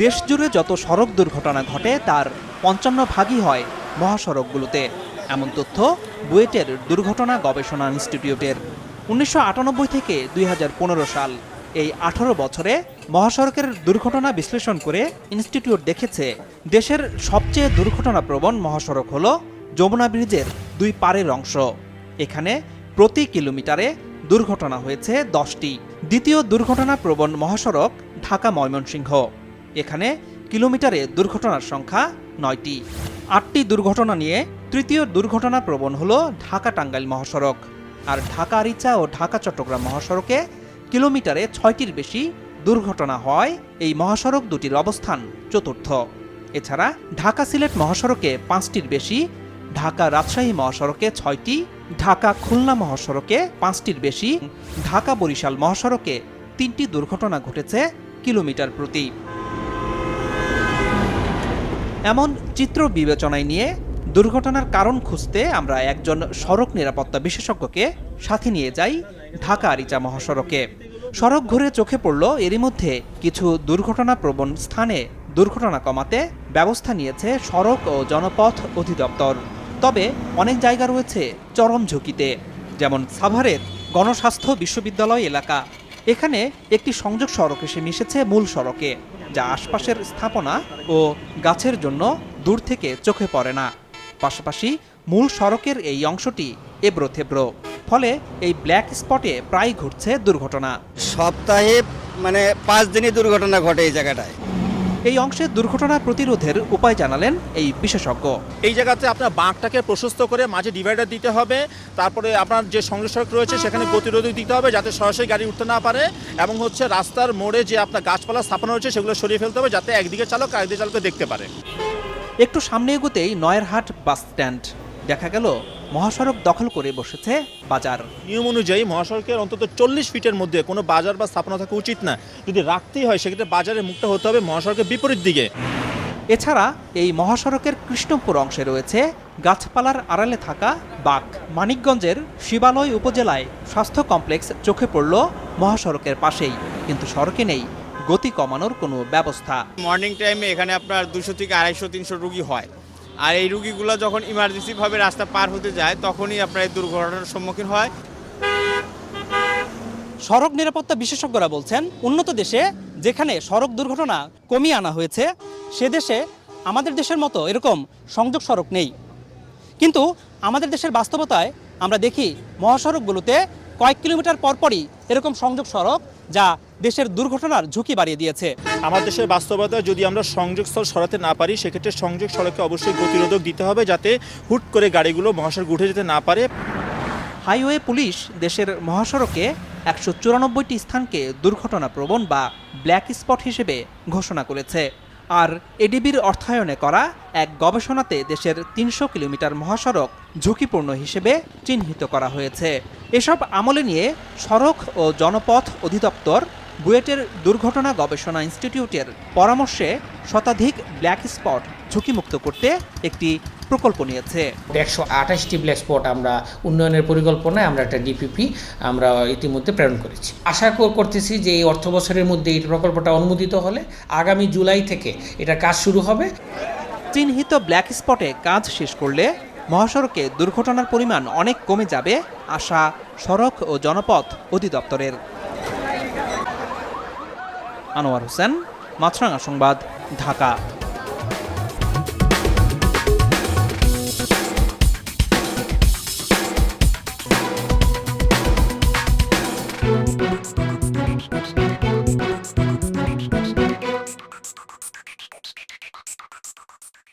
দেশজুড়ে যত সড়ক দুর্ঘটনা ঘটে, তার পঞ্চান্ন ভাগই হয় মহাসড়কগুলোতে। এমন তথ্য বুয়েটের দুর্ঘটনা গবেষণা ইনস্টিটিউটের। উনিশশো আটানব্বই থেকে দুই হাজার পনেরো সাল এই আঠারো বছরে মহাসড়কের দুর্ঘটনা বিশ্লেষণ করে ইনস্টিটিউট দেখেছে, দেশের সবচেয়ে দুর্ঘটনাপ্রবণ মহাসড়ক হল যমুনা ব্রিজের দুই পারের অংশ। এখানে প্রতি কিলোমিটারে দুর্ঘটনা হয়েছে দশটি। দ্বিতীয় দুর্ঘটনাপ্রবণ মহাসড়ক ঢাকা ময়মনসিংহ এখানে কিলোমিটারে দুর্ঘটনার সংখ্যা নয়টি। আটটি দুর্ঘটনা নিয়ে তৃতীয় দুর্ঘটনাপ্রবণ হল ঢাকা টাঙ্গাইল মহাসড়ক। আর ঢাকা আরিচা ও ঢাকা চট্টগ্রাম মহাসড়কে কিলোমিটারে ছয়টির বেশি দুর্ঘটনা হয় এই মহাসড়ক দুটির অবস্থান চতুর্থ। এছাড়া ঢাকা সিলেট মহাসড়কে পাঁচটির বেশি, ঢাকা রাজশাহী মহাসড়কে ছয়টি, ঢাকা খুলনা মহাসড়কে পাঁচটির বেশি, ঢাকা বরিশাল মহাসড়কে তিনটি দুর্ঘটনা ঘটেছে কিলোমিটার প্রতি। এমন চিত্র বিবেচনায় নিয়ে দুর্ঘটনার কারণ খুঁজতে আমরা একজন সড়ক নিরাপত্তা বিশেষজ্ঞকে সাথে নিয়ে যাই ঢাকা আরিচা মহাসড়কে। সড়ক ঘুরে চোখে পড়ল এরই মধ্যে কিছু দুর্ঘটনাপ্রবণ স্থানে দুর্ঘটনা কমাতে ব্যবস্থা নিয়েছে সড়ক ও জনপথ অধিদপ্তর। তবে অনেক জায়গা রয়েছে চরম ঝুঁকিতে, যেমন সাভারের গণস্বাস্থ্য বিশ্ববিদ্যালয় এলাকা। এখানে একটি সংযোগ সড়ক এসে মিশেছে মূল সড়কে, যা আশপাশের স্থাপনা ও গাছের জন্য দূর থেকে চোখে পড়ে না। পাশাপাশি মূল সড়কের এই অংশটি এব্রো থেব্রো ফলে এই ব্ল্যাক স্পটে প্রায় ঘটছে দুর্ঘটনা। সপ্তাহে মানে পাঁচ দিনই দুর্ঘটনা ঘটে এই জায়গাটায়। এই অংশে দুর্ঘটনা প্রতিরোধের উপায় জানালেন এই বিশেষজ্ঞ। এই জায়গাতে আপনার বাঁকটাকে প্রশস্ত করে মাঝে ডিভাইডার দিতে হবে তারপরে আপনার যে সংযোগ রয়েছে সেখানে গতিরোধক দিতে হবে যাতে সরাসরি গাড়ি উঠতে না পারে এবং হচ্ছে রাস্তার মোড়ে যে আপনার গাছপালা স্থাপন হয়েছে সেগুলো সরিয়ে ফেলতে হবে যাতে একদিকে চালক আরেকদিকে চালককে দেখতে পারে। একটু সামনে এগোতেই নয়েরহাট বাস স্ট্যান্ড। দেখা গেল মহাসড়ক দখল করে বসেছে বাজার। নিয়ম অনুযায়ী মহাসড়কের অন্তত চল্লিশ ফিটের মধ্যে কোনো বাজার বা স্থাপনা থাকা উচিত না। যদি রাখতেই হয় সেক্ষেত্রে বাজারের মুখটা হতে হবে মহাসড়কের বিপরীত দিকে। এছাড়া এই মহাসড়কের কৃষ্ণপুর অংশে রয়েছে গাছপালার আড়ালে থাকা বাঘ। মানিকগঞ্জের শিবালয় উপজেলায় স্বাস্থ্য কমপ্লেক্স চোখে পড়ল মহাসড়কের পাশেই। কিন্তু সড়কে নেই গতি কমানোর কোনো ব্যবস্থা। মর্নিং টাইমে এখানে আপনার দুশো থেকে আড়াইশো তিনশো রুগী হয়। আর এই রুগীগুলো যখন ইমার্জেন্সিভাবে রাস্তা পার হতে যায়, তখনই আপনার এই দুর্ঘটনার সম্মুখীন হয়। সড়ক নিরাপত্তা বিশেষজ্ঞরা বলছেন, উন্নত দেশে যেখানে সড়ক দুর্ঘটনা কমিয়ে আনা হয়েছে, সে দেশে আমাদের দেশের মতো এরকম সংযোগ সড়ক নেই। কিন্তু আমাদের দেশের বাস্তবতায় আমরা দেখি মহাসড়কগুলোতে কয়েক কিলোমিটার পরপরই এরকম সংযোগ সড়ক যা দেশের দুর্ঘটনার ঝুঁকি বাড়িয়ে দিয়েছে। আমার দেশের বাস্তবতায় যদি আমরা সংযোগস্থল সরাতে না পারি সেক্ষেত্রে সংযোগ সড়কে অবশ্যই গতিরোধক দিতে হবে যাতে হুট করে গাড়িগুলো মহাসড়ক উঠে যেতে না পারে। হাইওয়ে পুলিশ দেশের মহাসড়কে একশো চুরানব্বইটি স্থানকে দুর্ঘটনা প্রবণ বা ব্ল্যাক স্পট হিসেবে ঘোষণা করেছে। আর এডিবির অর্থায়নে করা এক গবেষণাতে দেশের তিনশো কিলোমিটার মহাসড়ক ঝুঁকিপূর্ণ হিসেবে চিহ্নিত করা হয়েছে। এসব আমলে নিয়ে সড়ক ও জনপথ অধিদপ্তর বুয়েটের দুর্ঘটনা গবেষণা ইনস্টিটিউটের পরামর্শে শতাধিক ব্ল্যাক স্পট ঝুঁকিমুক্ত করতে একটি প্রকল্প নিয়েছে। একশো আঠাশটি ব্ল্যাক স্পট আমরা উন্নয়নের পরিকল্পনায় আমরা একটা ডিপিপি আমরা ইতিমধ্যে প্রেরণ করেছি। আশা কর- করতেছি যে এই অর্থ বছরের মধ্যে এই প্রকল্পটা অনুমোদিত হলে আগামী জুলাই থেকে এটা কাজ শুরু হবে। চিহ্নিত ব্ল্যাক স্পটে কাজ শেষ করলে মহাসড়কে দুর্ঘটনার পরিমাণ অনেক কমে যাবে আশা সড়ক ও জনপথ অধিদপ্তরের। আনোয়ার হোসেন মাছরাঙা সংবাদ ঢাকা